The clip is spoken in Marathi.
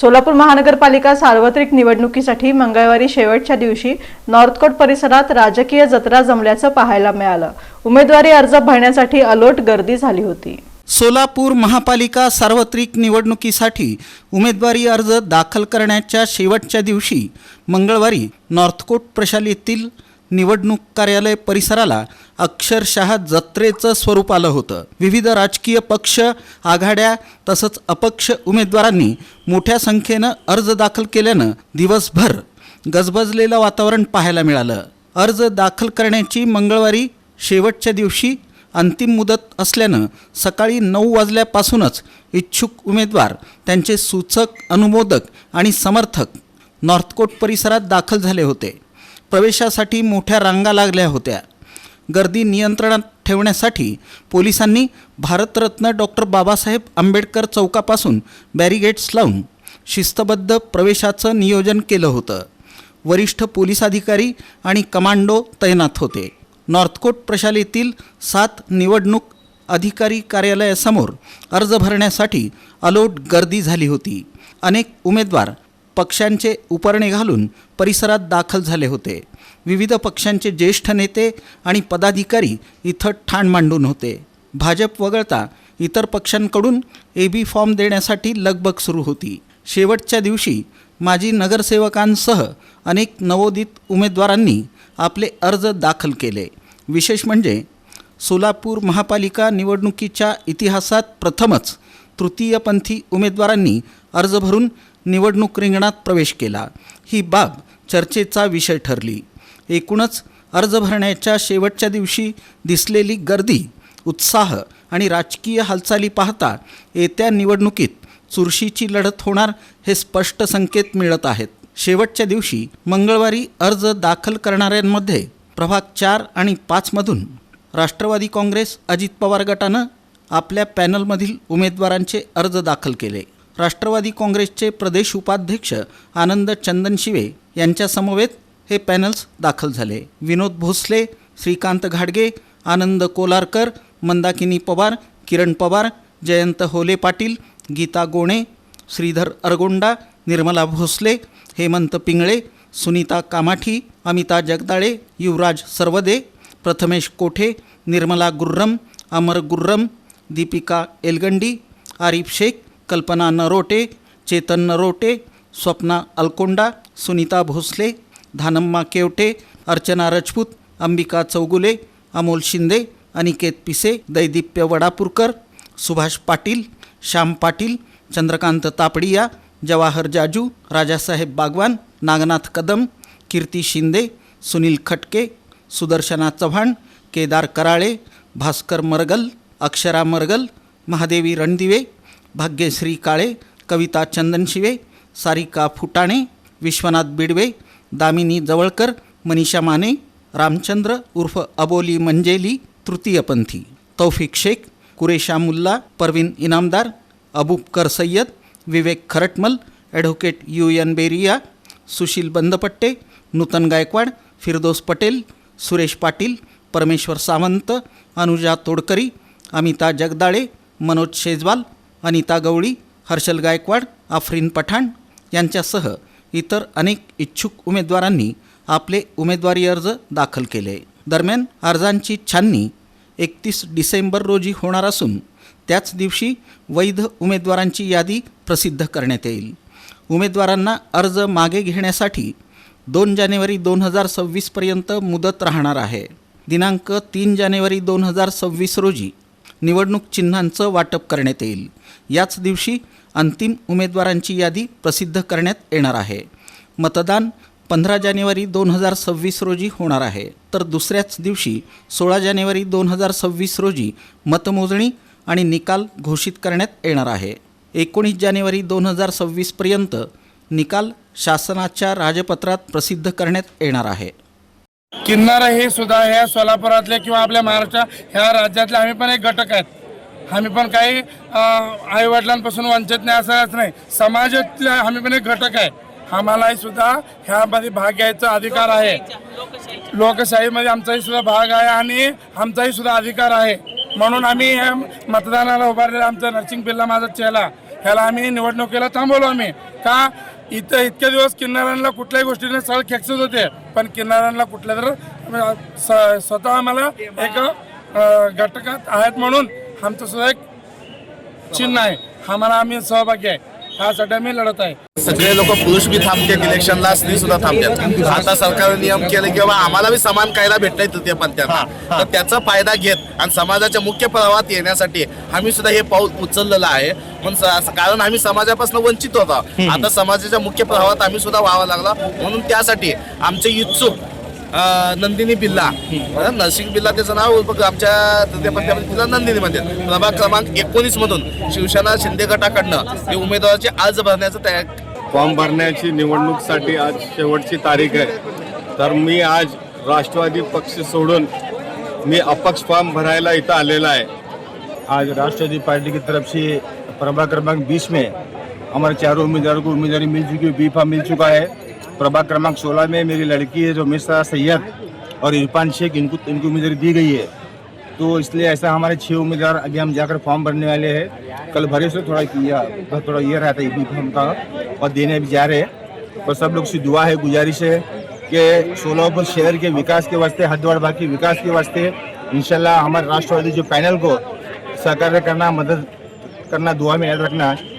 सोलापूर महानगरपालिका सार्वत्रिक निवडणुकीसाठी मंगळवारी शेवटच्या दिवशी नॉर्थकोट परिसरात राजकीय जत्रा जमल्याचं पाहायला मिळालं. उमेदवारी अर्ज भरण्यासाठी अलोट गर्दी झाली होती. सोलापूर महापालिका सार्वत्रिक निवडणुकीसाठी उमेदवारी अर्ज दाखल करण्याच्या शेवटच्या दिवशी मंगळवारी नॉर्थकोट प्रशालेतील निवडणूक कार्यालय परिसराला अक्षरशः जत्रेचं स्वरूप आलं होतं. विविध राजकीय पक्ष आघाड्या तसंच अपक्ष उमेदवारांनी मोठ्या संख्येनं अर्ज दाखल केल्यानं दिवसभर गजबजलेलं वातावरण पाहायला मिळालं. अर्ज दाखल करण्याची मंगळवारी शेवटच्या दिवशी अंतिम मुदत असल्यानं सकाळी नऊ वाजल्यापासूनच इच्छुक उमेदवार त्यांचे सूचक अनुमोदक आणि समर्थक नॉर्थकोट परिसरात दाखल झाले होते. प्रवेशासाठी मोठ्या रांगा लागल्या होत्या. गर्दी नियंत्रणात ठेवण्यासाठी पोलिसांनी भारतरत्न डॉक्टर बाबासाहेब आंबेडकर चौकापासून बॅरिगेट्स लावून शिस्तबद्ध प्रवेशाचं नियोजन केलं होतं. वरिष्ठ पोलीस अधिकारी आणि कमांडो तैनात होते. नॉर्थकोट प्रशालेतील सात निवडणूक अधिकारी कार्यालयासमोर अर्ज भरण्यासाठी अलोट गर्दी झाली होती. अनेक उमेदवार पक्षांचे उपरणे घालून परिसरात दाखल झाले होते. विविध पक्षांचे ज्येष्ठ नेते आणि पदाधिकारी इथं ठाण मांडून होते. भाजप वगळता इतर पक्षांकडून ए बी फॉर्म देण्यासाठी लगबग सुरू होती. शेवटच्या दिवशी माजी नगरसेवकांसह अनेक नवोदित उमेदवारांनी आपले अर्ज दाखल केले. विशेष म्हणजे सोलापूर महापालिका निवडणुकीच्या इतिहासात प्रथमच तृतीयपंथी उमेदवारांनी अर्ज भरून निवडणूक रिंगणात प्रवेश केला. ही बाब चर्चेचा विषय ठरली. एकूणच अर्ज भरण्याच्या शेवटच्या दिवशी दिसलेली गर्दी उत्साह आणि राजकीय हालचाली पाहता येत्या निवडणुकीत चुरशीची लढत होणार हे स्पष्ट संकेत मिळत आहेत. शेवटच्या दिवशी मंगळवारी अर्ज दाखल करणाऱ्यांमध्ये प्रभाग चार आणि पाचमधून राष्ट्रवादी काँग्रेस अजित पवार गटानं आपल्या पॅनलमधील उमेदवारांचे अर्ज दाखल केले. राष्ट्रवादी काँग्रेसचे प्रदेश उपाध्यक्ष आनंद चंदनशिवे यांच्यासमवेत हे पॅनल्स दाखल झाले. विनोद भोसले श्रीकांत घाडगे आनंद कोलारकर मंदाकिनी पवार किरण पवार जयंत होले पाटील गीता गोणे श्रीधर अरगोंडा निर्मला भोसले हेमंत पिंगळे सुनीता कामाठी अमिता जगदाळे युवराज सर्वदे प्रथमेश कोठे निर्मला गुर्रम अमर गुर्रम दीपिका एलगंडी आरिफ शेख कल्पना नरोटे चेतन नरोटे स्वप्ना अलकोंडा सुनीता भोसले धानम्मा केवटे अर्चना राजपूत अंबिका चौगुले अमोल शिंदे अनिकेत पिसे दैदिप्य वडापूरकर सुभाष पाटील श्याम पाटील चंद्रकांत तापडिया जवाहर जाजू राजासाहेब बागवान नागनाथ कदम कीर्ती शिंदे सुनील खटके सुदर्शना चव्हाण केदार कराळे भास्कर मरगल अक्षरा मरगल महादेवी रणदिवे भाग्यश्री काळे कविता चंदनशिवे सारिका फुटाणे विश्वनाथ बिडवे दामिनी जवळकर मनीषा माने रामचंद्र उर्फ अबोली मंजेली तृतीयपंथी Taufiq Shaikh Kuresha Mulla Parveen Inamdar Abubakar Sayyad Vivek Kharatmal advocate U N Beria Sushil Bandpatte Nutan Gaikwad Firdos Patel Suresh Patil Parmeshwar Sawant Anuja Todkari Amita Jagdale Manoj Shejwal Anita गवळी हर्षल गायकवाड आफरीन पठाण यांच्यासह इतर अनेक इच्छुक उमेदवारांनी आपले उमेदवारी अर्ज दाखल केले. दरम्यान अर्जांची छाननी एकतीस डिसेंबर रोजी होणार असून त्याच दिवशी वैध उमेदवारांची यादी प्रसिद्ध करण्यात येईल. उमेदवारांना अर्ज मागे घेण्यासाठी दोन जानेवारी दोन हजार सव्वीसपर्यंत मुदत राहणार आहे. दिनांक तीन जानेवारी दोन हजार सव्वीस रोजी निवडणूक चिन्हांचं वाटप करण्यात येईल. याच दिवशी अंतिम उमेदवारांची यादी प्रसिद्ध करण्यात येणार आहे. मतदान पंधरा जानेवारी दोन हजार सव्वीस रोजी होणार आहे. तर दुसऱ्याच दिवशी सोळा जानेवारी दोन हजार सव्वीस रोजी मतमोजणी आणि निकाल घोषित करण्यात येणार आहे. एकोणीस जानेवारी दोन हजार सव्वीसपर्यंत निकाल शासनाच्या राजपत्रात प्रसिद्ध करण्यात येणार आहे. किन्नार हे सुद्धा ह्या सोलापुरातले किंवा आपल्या महाराष्ट्र ह्या राज्यातले आम्ही पण एक घटक आहेत. आम्ही पण काही आईवडिलांपासून वंचित नाही असंच नाही. समाजातल्या आम्ही पण एक घटक आहे. आम्हालाही सुद्धा ह्यामध्ये भाग घ्यायचा अधिकार आहे. लोकशाहीमध्ये आमचाही सुद्धा भाग आहे आणि आमचाही सुद्धा अधिकार आहे. म्हणून आम्ही मतदानाला उभारलेला आमचा नरसिंग पिल्ला माझा चेला ह्याला आम्ही निवडणुकीला थांबवलो आम्ही. का? इथं इतके दिवस किन्नारांना कुठल्याही गोष्टीने सळ खेचत होते. पण किन्नारांना कुठल्या तर स- स्वतः आम्हाला एक घटकात आहेत म्हणून आमचं सुद्धा एक चिन्ह आहे. आम्हाला आम्ही सहभागी आहे. ह्यासाठी आम्ही लढत आहे. सगळे लोक पुरुष बी थांबतात इलेक्शनला स्त्री सुद्धा थांबतात. आता सरकारने नियम केले की बाबा आम्हाला बी समान कायदा भेटता तृतीय पंथांना. तर त्याचा फायदा घेत आणि समाजाच्या मुख्य प्रवाहात येण्यासाठी आम्ही सुद्धा हे पाऊल उचललेलं आहे. असं- कारण आम्ही समाजापासून वंचित होतो. आता समाजाच्या मुख्य प्रवाहात आम्ही सुद्धा व्हावं लागला. म्हणून त्यासाठी आमचे इच्छुक नंदिनी बिल्ला. अं, नरसिंग बिल्ला त्याचं नाव बघ, आमच्या तिला नंदिनी मध्ये प्रभाग क्रमांक एकोणीस मधून शिवसेना शिंदे गटाकडनं ते उमेदवाराचे अर्ज भरण्याचं तयार फॉर्म भरण्याची निवडणूकसाठी आज शेवटची तारीख आहे. तर मी आज राष्ट्रवादी पक्ष सोडून मी अपक्ष फॉर्म भरायला इथं आलेला आहे. आज राष्ट्रवादी पार्टी की तरफ से प्रभाग क्रमांक 20 में हमारे चारों उम्मीदवारों को उम्मीदवारी मिल चुकी है बी फॉर्म मिल चुका है प्रभाग क्रमांक 16 में मेरी लड़की है जो मिश्रा सैयद और इरफान शेख, इनको इनकी उम्मीदवारी दी गई है। तो इसलिए ऐसा हमारे छः उम्मीदवार आगे हम जाकर फॉर्म भरने वाले हैं। कल भरे से थोड़ा किया थोड़ा ये रहा था बी फॉर्म का और देने भी जा रहे हैं। और सब लोग से दुआ है, गुजारिश है कि सोलापुर शहर के विकास के वास्ते बाग के विकास के वास्ते इंशाल्लाह हमारे राष्ट्रवादी जो पैनल को सहकार्य करना, मदद करना, दुआ में याद रखना।